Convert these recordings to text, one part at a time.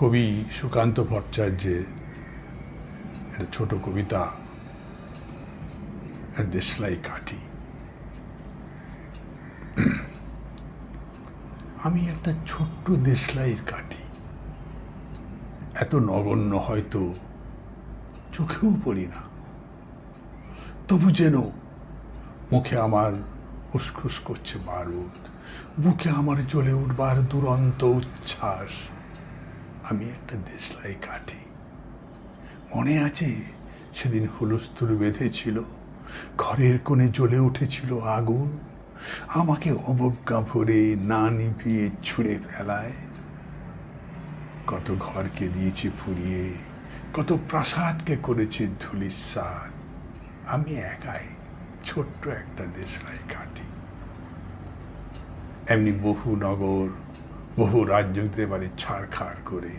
কবি সুকান্ত ভট্টাচার্যের একটা ছোট কবিতা দেশলাই কাঠি। আমি একটা ছোট্ট দেশলাইয়ের কাঠি। এত নগণ্য হয়তো চোখেও পড়ি না। তবু যেন মুখে আমার উসখুস করছে বারুদ, বুকে আমার জ্বলে উঠবার দুরন্ত উচ্ছ্বাস। আমি একটা দেশলাই কাঠি। মনে আছে সেদিন হুলস্থুল বেঁধেছিল, ঘরের কোণে জ্বলে উঠেছিল আগুন, আমাকে অবজ্ঞা ভরে না নিভিয়ে ছুঁড়ে ফেলায়। কত ঘরকে দিয়েছে ফুরিয়ে কত প্রাসাদকে করেছে ধুলিস্বাদ আমি একাই ছোট্ট একটা দেশলাই কাটি এমনি বহু নগর বহু রাজ্য দিতে পারে, ছাড়খাড় করে।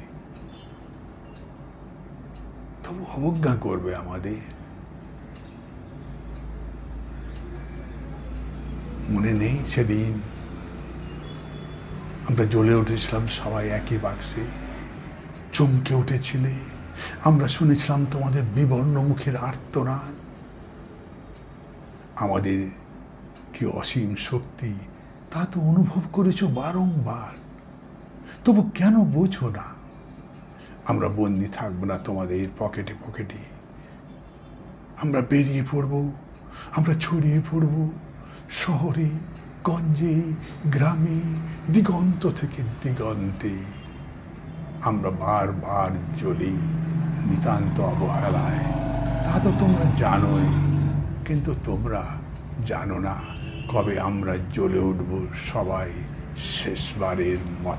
তবু অবজ্ঞা করবে আমাদের। মনে নেই সেদিন। আমরা জ্বলে উঠেছিলাম সবাই একই বাক্সে। চমকে উঠেছিলে। আমরা শুনেছিলাম তোমাদের বিবর্ণ মুখের আর্তনাদ। আমাদের কি অসীম শক্তি তা তো অনুভব করেছ বারংবার। তবু কেন বোঝো না? আমরা বন্দি থাকব না তোমাদের পকেটে পকেটে। আমরা বেরিয়ে পড়ব, আমরা ছড়িয়ে পড়ব শহরে, গঞ্জে, গ্রামে, দিগন্ত থেকে দিগন্তে। আমরা বারবার জ্বলি নিতান্ত অবহেলায়। তা তো তোমরা জানোই, কিন্তু তোমরা জানো না কবে আমরা জ্বলে উঠব সবাই শেষবারের মতো।